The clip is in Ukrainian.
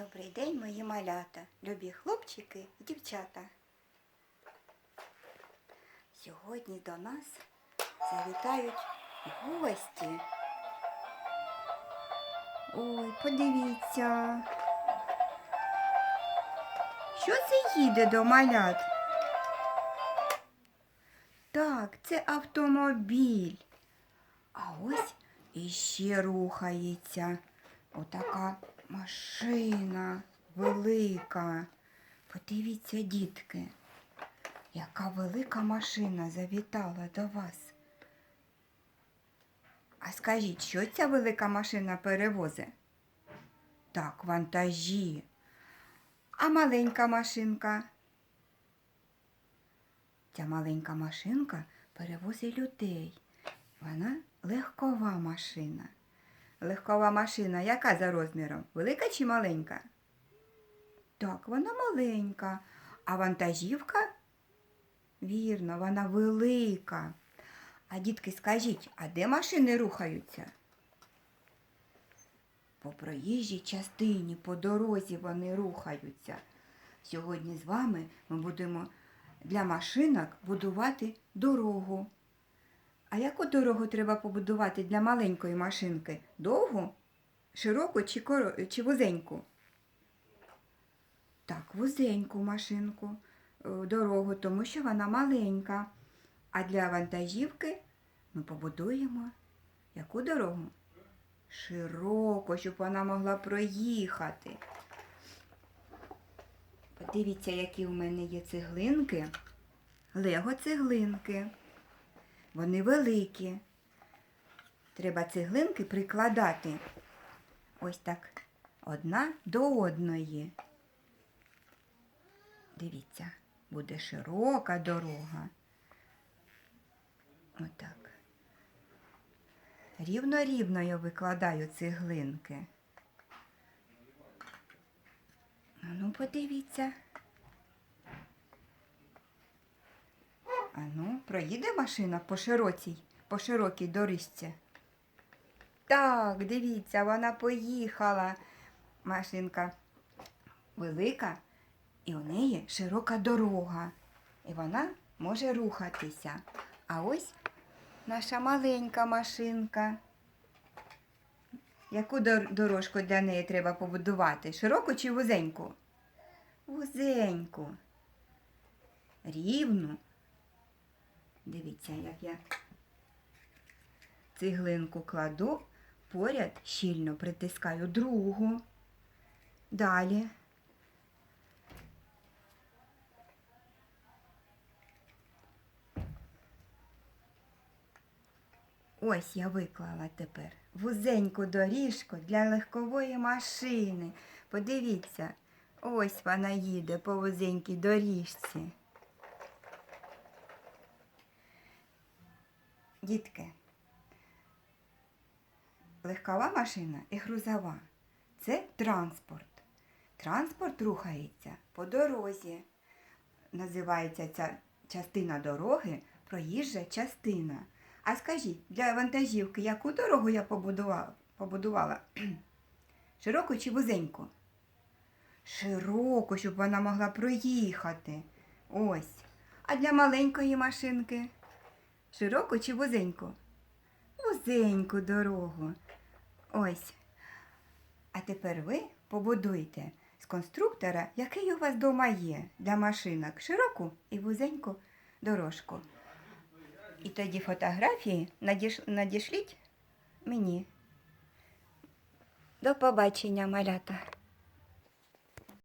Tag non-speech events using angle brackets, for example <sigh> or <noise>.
Добрий день, мої малята, любі хлопчики і дівчата. Сьогодні до нас завітають гості. Ой, подивіться. Що це їде до малят? Так, це автомобіль. А ось іще рухається. Отака машина велика. Подивіться, дітки, яка велика машина завітала до вас. А скажіть, що ця велика машина перевозить? Так, вантажі. А маленька машинка? Ця маленька машинка перевозить людей. Вона легкова машина. Легкова машина, яка за розміром? Велика чи маленька? Так, вона маленька. А вантажівка? Вірно, вона велика. А дітки, скажіть, а де машини рухаються? По проїжджій частині, по дорозі вони рухаються. Сьогодні з вами ми будемо для машинок будувати дорогу. А яку дорогу треба побудувати для маленької машинки? Довгу, широку чи, коро... чи вузеньку? Так, вузеньку машинку, е, дорогу, тому що вона маленька. А для вантажівки ми побудуємо яку дорогу? Широко, щоб вона могла проїхати. Подивіться, які у мене є цеглинки. Лего цеглинки. Вони великі. Треба цеглинки прикладати. Ось так. Одна до одної. Дивіться, буде широка дорога. Отак. Рівно-рівно я викладаю цеглинки. Ну, подивіться. А ну, проїде машина по широкій, по широкій доріжці. Так, дивіться, вона поїхала. Машинка велика, і у неї широка дорога. І вона може рухатися. А ось наша маленька машинка. Яку дорожку для неї треба побудувати? Широку чи вузеньку? Вузеньку. Рівну. Дивіться, як я цеглинку кладу, поряд щільно притискаю другу. Далі. Ось я виклала тепер вузеньку доріжку для легкової машини. Подивіться, ось вона їде по вузенькій доріжці. Дітки, легкова машина і грузова це транспорт. Транспорт рухається по дорозі. Називається ця частина дороги проїжджа частина. А скажіть, для вантажівки яку дорогу я побудувала? побудувала? <clears throat> Широку чи вузеньку? Широку, щоб вона могла проїхати. Ось. А для маленької машинки? Широку чи вузеньку? Вузеньку дорогу. Ось. А тепер ви побудуйте з конструктора, який у вас вдома є для машинок, широку і вузеньку дорожку. І тоді фотографії надіш... надішліть мені. До побачення, малята.